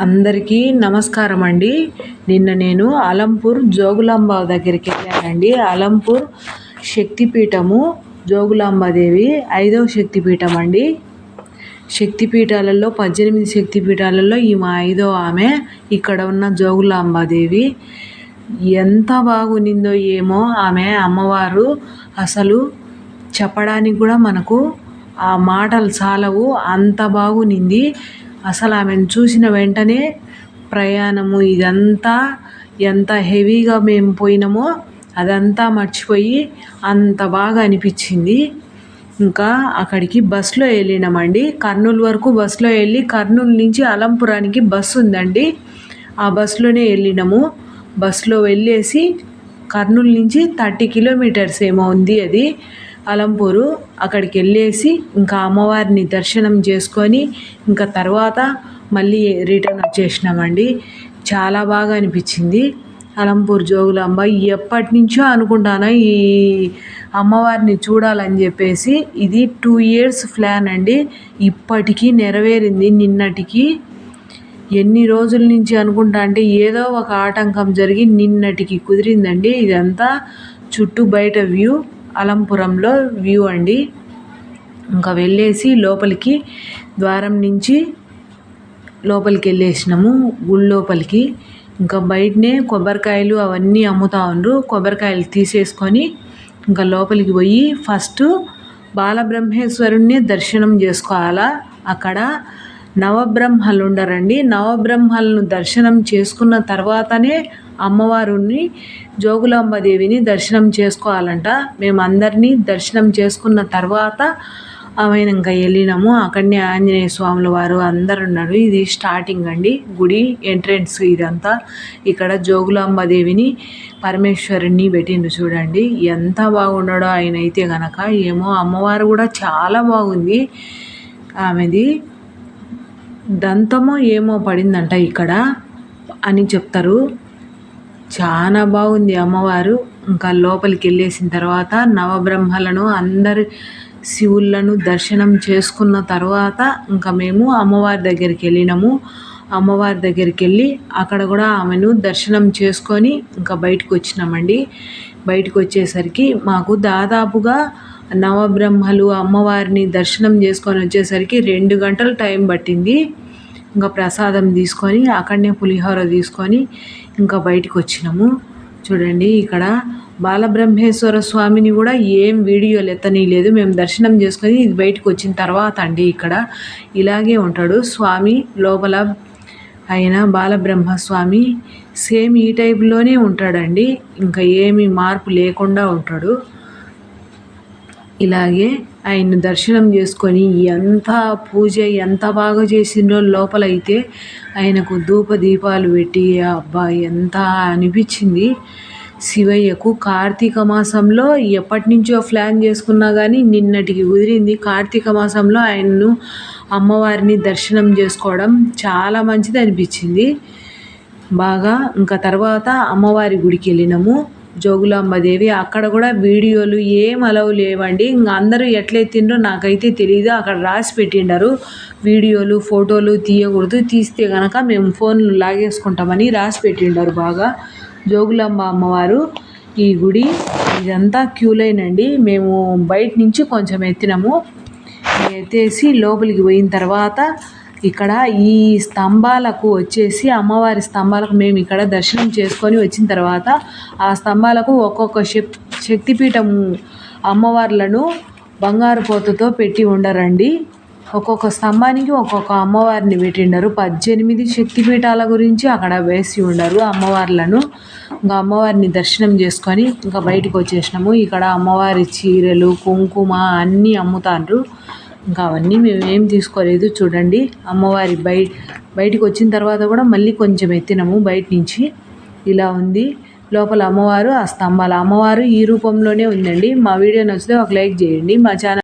అందరికీ నమస్కారం అండి. నిన్న నేను అలంపూర్ జోగులాంబ దగ్గరికి వెళ్ళానండి. అలంపూర్ శక్తిపీఠము జోగులాంబాదేవి ఐదవ శక్తిపీఠం అండి. శక్తిపీఠాలలో పద్దెనిమిది శక్తిపీఠాలలో ఈమె ఐదో ఆమె ఇక్కడ ఉన్న జోగులాంబాదేవి. ఎంత బాగునిందో ఏమో ఆమె అమ్మవారు అసలు చెప్పడానికి కూడా మనకు ఆ మాటలు చాలవు. అంత బాగునింది. అసలు ఆమెను చూసిన వెంటనే ప్రయాణము ఇదంతా ఎంత హెవీగా మేము పోయినామో అదంతా మర్చిపోయి అంత బాగా అనిపించింది. ఇంకా అక్కడికి బస్సులో వెళ్ళినామండి. కర్నూలు వరకు బస్సులో వెళ్ళి కర్నూలు నుంచి అలంపురానికి బస్సు ఉందండి. ఆ బస్సులోనే వెళ్ళినాము. బస్సులో వెళ్ళేసి కర్నూలు నుంచి థర్టీ కిలోమీటర్స్ ఏమో ఉంది అది. అలంపూరు అక్కడికి వెళ్ళేసి ఇంకా అమ్మవారిని దర్శనం చేసుకొని ఇంకా తర్వాత మళ్ళీ రిటర్న్ వచ్చేసినామండి. చాలా బాగా అనిపించింది. అలంపూర్ జోగులాంబ ఎప్పటి నుంచో అనుకుంటాను ఈ అమ్మవారిని చూడాలని చెప్పేసి ఇది టూ ఇయర్స్ ప్లాన్ అండి. ఇప్పటికీ నెరవేరింది. నిన్నటికి ఎన్ని రోజుల నుంచి అనుకుంటా అంటే ఏదో ఒక ఆటంకం జరిగి నిన్నటికి కుదిరిందండి. ఇదంతా చుట్టూ బయట వ్యూ. అలంపురంలో వ్యూ అండి. ఇంకా వెళ్ళేసి లోపలికి ద్వారం నుంచి లోపలికి వెళ్ళేసినాము గుడి లోపలికి ఇంకా బయటనే కొబ్బరికాయలు అవన్నీ అమ్ముతా ఉండ్రు. కొబ్బరికాయలు తీసేసుకొని ఇంకా లోపలికి పోయి ఫస్ట్ బాలబ్రహ్మేశ్వరుణ్ణి దర్శనం చేసుకోవాలా? అక్కడ నవబ్రహ్మలు ఉండరండి. నవబ్రహ్మలను దర్శనం చేసుకున్న తర్వాతనే అమ్మవారిని జోగులాంబదేవిని దర్శనం చేసుకోవాలంట. మేమందరినీ దర్శనం చేసుకున్న తర్వాత ఆమె ఇంకా వెళ్ళినాము. అక్కడనే ఆంజనేయ స్వాముల వారు అందరు ఉన్నారు. ఇది స్టార్టింగ్ అండి. గుడి ఎంట్రెన్స్ ఇదంతా. ఇక్కడ జోగులాంబదేవిని పరమేశ్వరుని పెట్టిండు చూడండి. ఎంత బాగున్నాడో ఆయన అయితే గనక. ఏమో అమ్మవారు కూడా చాలా బాగుంది. ఆమెది దంతమో ఏమో పడిందంట ఇక్కడ అని చెప్తారు. చాలా బాగుంది అమ్మవారు. ఇంకా లోపలికి వెళ్ళేసిన తర్వాత నవబ్రహ్మలను అందరు శివుళ్ళను దర్శనం చేసుకున్న తర్వాత ఇంకా మేము అమ్మవారి దగ్గరికి వెళ్ళినాము. అమ్మవారి దగ్గరికి వెళ్ళి అక్కడ కూడా ఆమెను దర్శనం చేసుకొని ఇంకా బయటకు వచ్చినామండి. బయటకు వచ్చేసరికి మాకు దాదాపుగా నవబ్రహ్మలు అమ్మవారిని దర్శనం చేసుకొని వచ్చేసరికి రెండు గంటలు టైం పట్టింది. ఇంకా ప్రసాదం తీసుకొని అక్కడనే పులిహోర తీసుకొని ఇంకా బయటకు వచ్చినాము. చూడండి ఇక్కడ బాలబ్రహ్మేశ్వర స్వామిని కూడా ఏం వీడియోలు ఎత్తనీయలేదు మేము దర్శనం చేసుకొని ఇది బయటకు వచ్చిన తర్వాత అండి ఇక్కడ ఇలాగే ఉంటాడు. స్వామి లోపల ఆయన బాలబ్రహ్మస్వామి సేమ్ ఈ టైప్లోనే ఉంటాడండి. ఇంకా ఏమి మార్పు లేకుండా ఉంటాడు. ఇలాగే ఆయన దర్శనం చేసుకొని ఎంత పూజ ఎంత బాగా చేసిండ్రో లోపలైతే ఆయనకు ధూప దీపాలు పెట్టి అబ్బా ఎంత అనిపించింది. శివయ్యకు కార్తీక మాసంలో ఎప్పటి నుంచో ప్లాన్ చేసుకున్నా కానీ నిన్నటికి కుదిరింది. కార్తీక మాసంలో ఆయన్ను అమ్మవారిని దర్శనం చేసుకోవడం చాలా మంచిది అనిపించింది బాగా ఇంకా తర్వాత అమ్మవారి గుడికి వెళ్ళినాము జోగులాంబదేవి అక్కడ కూడా వీడియోలు ఏం అలవ్ లేవండి. ఇంకా అందరూ ఎట్లెత్తిండ్రో నాకైతే తెలియదు అక్కడ రాసి పెట్టిండారు. వీడియోలు ఫోటోలు తీయకూడదు. తీస్తే కనుక మేము ఫోన్లు లాగేసుకుంటామని రాసి పెట్టిండారు బాగా. జోగులాంబ అమ్మవారు ఈ గుడి ఇదంతా క్యూ లైన్ అండి మేము బయట నుంచి కొంచెం ఎత్తినాము. ఎత్తేసి లోపలికి పోయిన తర్వాత ఇక్కడ ఈ స్తంభాలకు వచ్చేసి అమ్మవారి స్తంభాలకు మేము ఇక్కడ దర్శనం చేసుకొని వచ్చిన తర్వాత ఆ స్తంభాలకు ఒక్కొక్క శక్ శక్తిపీఠం అమ్మవార్లను బంగారు పోతతో పెట్టి ఉండరండి. ఒక్కొక్క స్తంభానికి ఒక్కొక్క అమ్మవారిని పెట్టిండరు. పద్దెనిమిది శక్తిపీఠాల గురించి అక్కడ వేసి ఉండరు అమ్మవార్లను. ఇంకా అమ్మవారిని దర్శనం చేసుకొని ఇంకా బయటకు వచ్చేసినాము. ఇక్కడ అమ్మవారి చీరలు కుంకుమ అన్నీ అమ్ముతాండ్రు. ఇంకా అవన్నీ మేము ఏం తీసుకోలేదు. చూడండి అమ్మవారి బయట బయటికి వచ్చిన తర్వాత కూడా మళ్ళీ కొంచెం ఎత్తినాము బయట నుంచి. ఇలా ఉంది. లోపల అమ్మవారు ఆ స్తంభాల. అమ్మవారు ఈ రూపంలోనే ఉందండి. మా వీడియో నచ్చితే ఒక లైక్ చేయండి. మా ఛానల్